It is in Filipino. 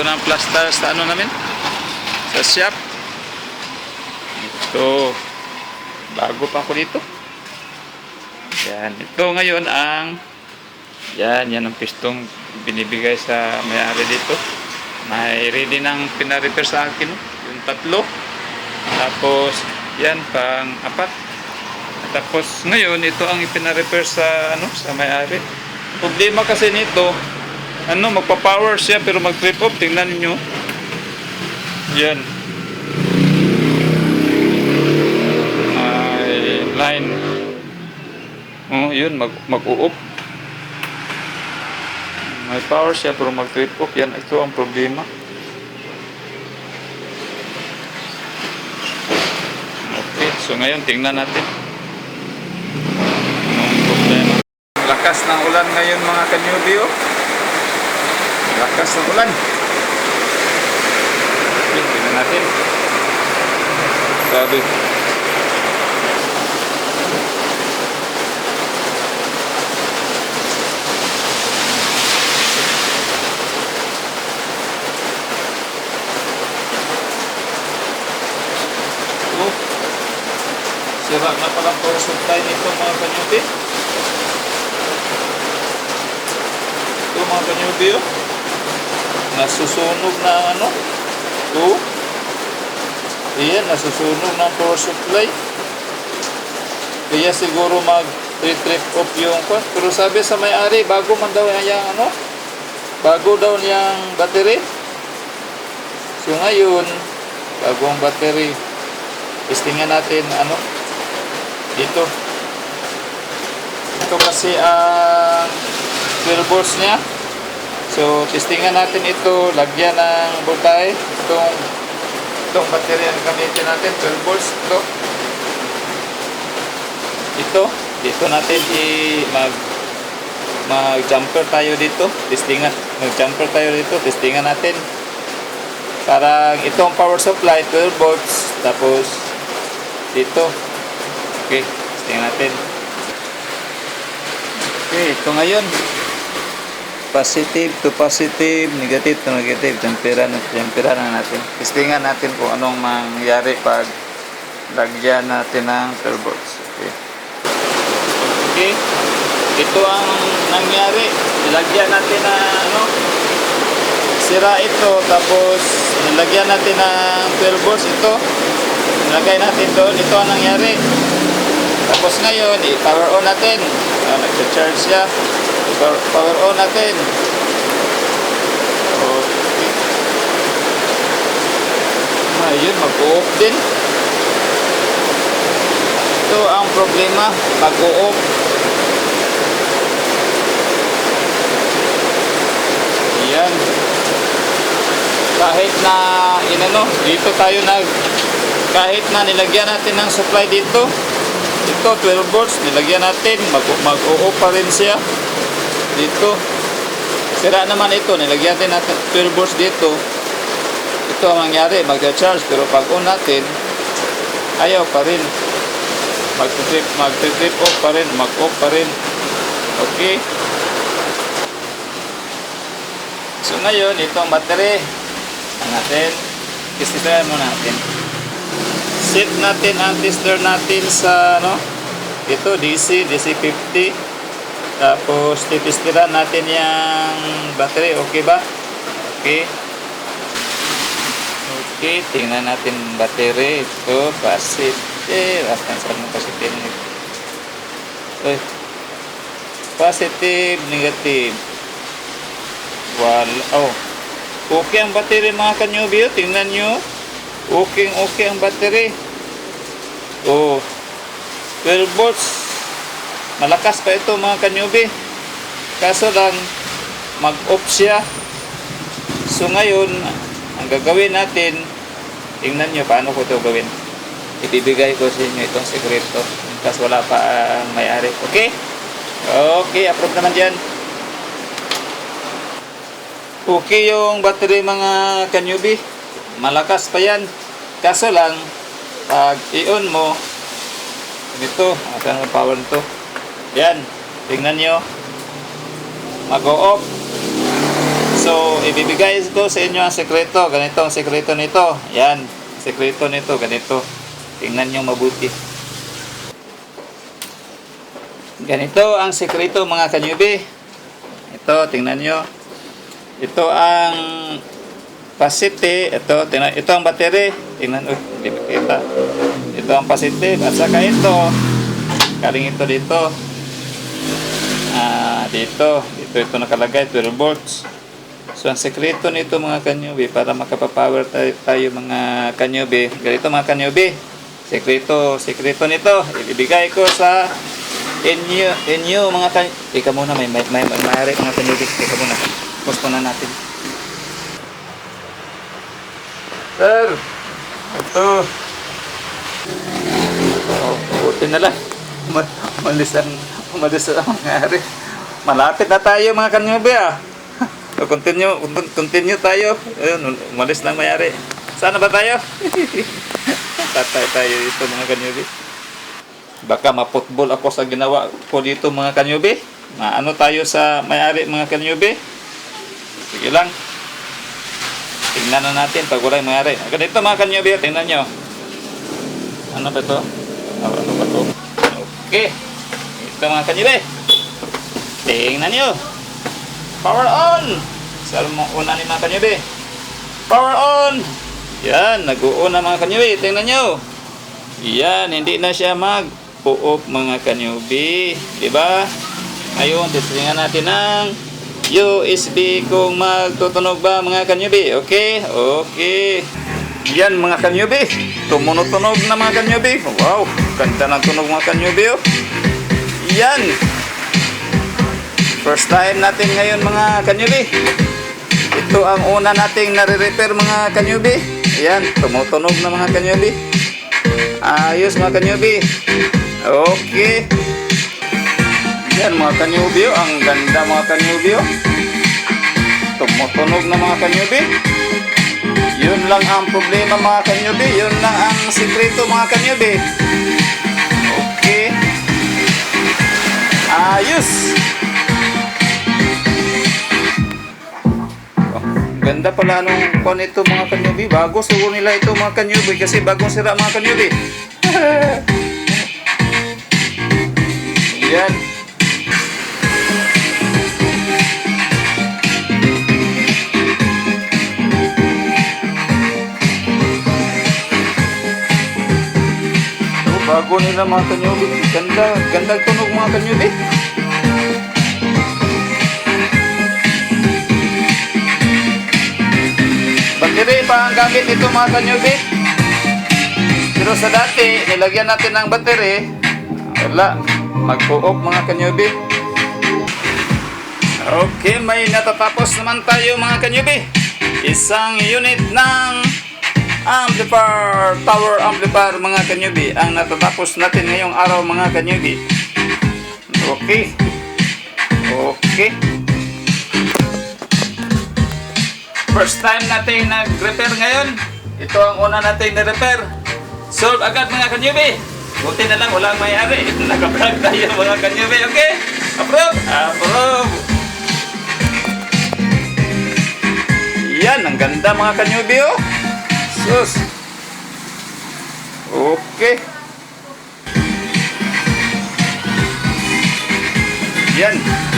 Ito na ang plaster sa ano namin. Sa shop. Ito. Bago pa ako dito. Yan. Ito ngayon ang yan, yan ang pistong binibigay sa may-ari dito. May ready ng pinarepair sa akin. Yung tatlo. Tapos, yan, pang apat. Tapos, ngayon, ito ang ipinarepair sa, ano, sa may-ari. Problema kasi nito, ano, magpa-power siya pero mag-trip off. Tingnan niyo Yan. May line. Oh, yun, mag mag-u-off. May power siya pero mag-trip off. Yan, ito ang problema. Okay, so ngayon tingnan natin. Problema? Lakas ng ulan ngayon mga kanyubi oh. Lakas ng ulan. Okay, tingnan natin. Grabe. Oh. Sira na pala power supply nito mga kanyubi. Ito mga kanyubi oh. Nasusunog na ano. Oh. Ayan, nasusunog na power supply. Kaya siguro mag trip off yung kwan. Pero sabi sa may-ari, bago man daw yung ano, bago daw niyang battery. So ngayon, bagong battery, testingan natin ano, dito. Ito kasi ang 12 volts niya. So, testingan natin ito, lagyan ng voltahe. Itong, itong battery ang gamitin natin, 12 volts. Ito. Ito, dito natin i mag mag-jumper tayo dito. Testingan, mag-jumper tayo dito, testingan natin. Parang itong power supply, 12 volts. Tapos, dito. Okay, testingan natin. Okay, ito ngayon positive to positive, negative to negative, tempera na tempera na natin. Testingan natin kung anong mangyari pag lagyan natin ng 12 volts. Okay. Okay. Ito ang nangyari. Nilagyan natin na ano sira ito tapos nilagyan natin ng 12 volts ito. Nilagay natin doon. Ito ang nangyari. Tapos ngayon, i-power on natin. Uh, Nag-charge siya. I-power power on natin. Okay. Ayun, mag-off din. Ito ang problema, mag-off. Yan. Kahit na inano, dito tayo nag kahit na nilagyan natin ng supply dito, ito 12 volts, nilagyan natin, mag mag-o pa rin siya dito. Sira naman ito, nilagyan din natin 12 volts dito. Ito ang mangyari, mag-charge pero pag on natin, ayaw pa rin. Mag-trip, mag-trip off pa rin, mag-off pa rin. Okay? So ngayon, itong battery, ang natin, testifier mo natin. Set natin ang tester natin sa ano, ito DC, DC50. Tapos titistiran natin yung battery, okay ba? Okay. Okay, tingnan natin battery. Ito, positive. Asan saan mo positive? Uy. Positive, negative. Wala. Oh. Okay ang battery mga kanyubi. oh. Tingnan nyo. Okay, okay ang battery. Oh. 12 volts. Malakas pa ito mga kanyubi. Kaso lang, mag-off siya. So ngayon, ang gagawin natin, tingnan nyo paano ko ito gawin. Ibibigay ko sa inyo itong sekreto. Kasi wala pa ang may-ari. Okay? Okay, approve naman dyan. Okay yung battery mga kanyubi. Malakas pa yan. Kaso lang, pag i-on mo, ito, ang power nito? Yan, tingnan nyo. Mag-o-off. So, ibibigay ko sa inyo ang sekreto. Ganito ang sekreto nito. Yan. Sekreto nito. Ganito. Tingnan nyo mabuti. Ganito ang sekreto mga kanyubi. Ito, tingnan nyo. Ito ang pasite. Ito, tingnan, ito ang battery. Tingnan, uy, hindi makita. Ito ang positive. At saka ito, kaling ito dito. Dito. Dito ito nakalagay, 12 volts. So, ang sekreto nito mga kanyubi, para makapapower tayo, tayo mga kanyubi, ganito mga kanyubi, sekreto, sekreto nito, ibibigay ko sa inyo, inyo mga kanyubi. Ika muna, may, may, may, may mayari mga kanyubi. Ika muna, post muna natin. Sir, ito. Oh, buti na lang. Ma- Umalis ang, umalis ang mangyari. Malapit na tayo mga kanyubi ah. So, continue, continue tayo. Ayun, umalis lang mayari. Sana ba tayo? Tatay tayo dito mga kanyubi. Baka maputbol ako sa ginawa ko dito mga kanyubi. Maano tayo sa mayari mga kanyubi. Sige lang. Tingnan na natin pag wala yung mayari. Ganito mga kanyubi, tingnan nyo. Ano ba ito? Ano ba ito? Okay. Ito mga kanyubi. Tingnan nyo. Power on! Sa mo una ni mga kanyubi. Power on! Yan, nag-uon na mga kanyubi. Tingnan nyo. Yan, hindi na siya mag-puop mga kanyubi. Diba? Ngayon, titingnan natin ang USB kung magtutunog ba mga kanyubi. Okay? Okay. Yan mga kanyubi. Tumunog-tunog na mga kanyubi. Wow, ganda ng tunog mga kanyubi. Oh. Yan. First time natin ngayon mga kanyubi. Ito ang una nating nare-repair mga kanyubi. Ayan, tumutunog na mga kanyubi. Ayos mga kanyubi. Okay. Yan mga kanyubi. oh. Ang ganda mga kanyubi. oh. Tumutunog na mga kanyubi. Yun lang ang problema mga kanyubi. Yun lang ang sikreto mga kanyubi. Okay. Ayos. Ganda pala nung kon ito mga kanyubi. Bago sugo nila ito mga kanyubi kasi bagong sira mga kanyubi. Yan. Oh, bago nila mga kanyubi. Ganda, ganda tunog mga kanyubi. Battery pa gamit nito mga kanyubi. Pero sa dati, nilagyan natin ng battery. Wala. Mag-co-op mga kanyubi. Okay, may natatapos naman tayo mga kanyubi. Isang unit ng amplifier, power amplifier mga kanyubi. Ang natatapos natin ngayong araw mga kanyubi. Okay. Okay. First time natin nag-repair ngayon. Ito ang una natin na-repair. Solve agad mga kanyubi. Buti na lang walang may-ari. Nag-vlog tayo mga kanyubi. Okay? Approve? Approve. Yan, ang ganda mga kanyubi oh. Sus. Okay. Yan.